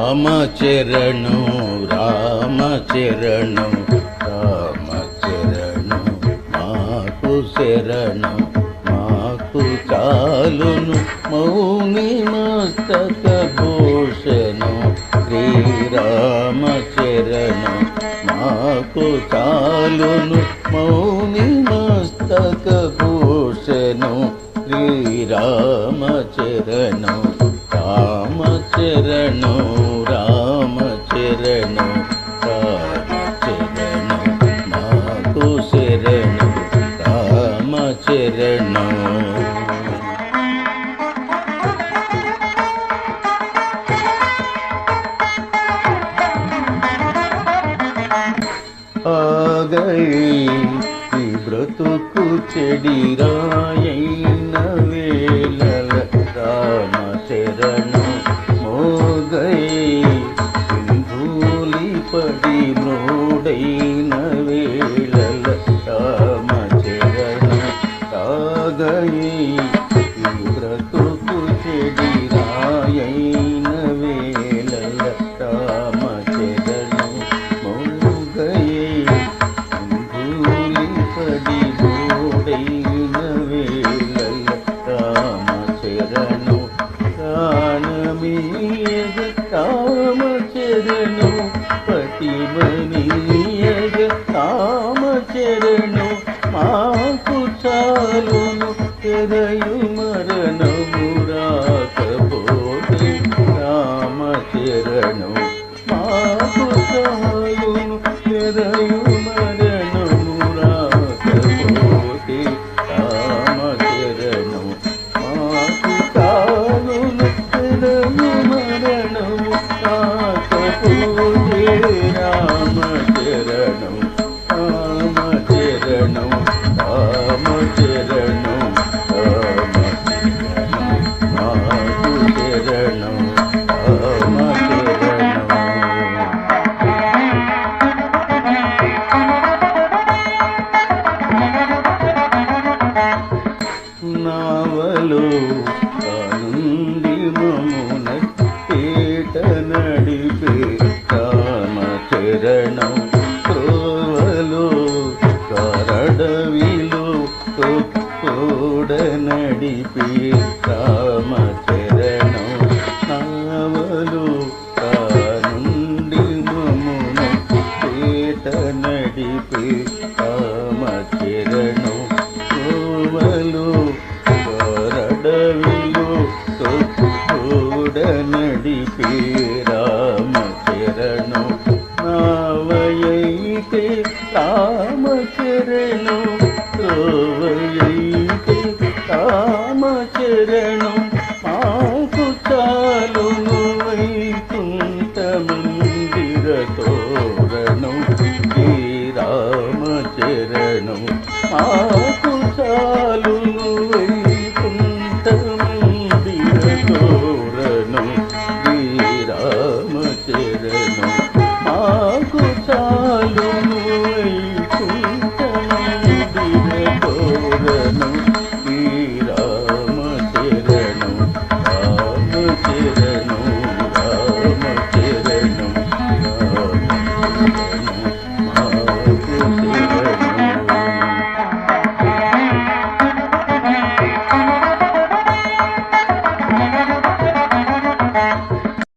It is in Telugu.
రామచరణు రామచరణు రామచరణు మాకు శరణు. కలును మౌని మస్తక భూషణు శ్రీరామచరణు మాకు చాలును మౌని మస్తక భూషణు రామ రామచరణు రామచరణు రామచరణు మాకు బ్రతుకు చెడిరాయై పటిమనీయగ రామ మాకు చాలును తెరయు మరణము రాకపోతే రామ మాకు చాలును నావలో ఆనంది మమున పేట నడిపే కామ చరణం త్రోవలో తోడ నడిపే చరణం అయితే రామచరణం చరణు రామచరణం. మాకు చాలు వైకుంఠ మందిర తోరణం రామచరణం. మా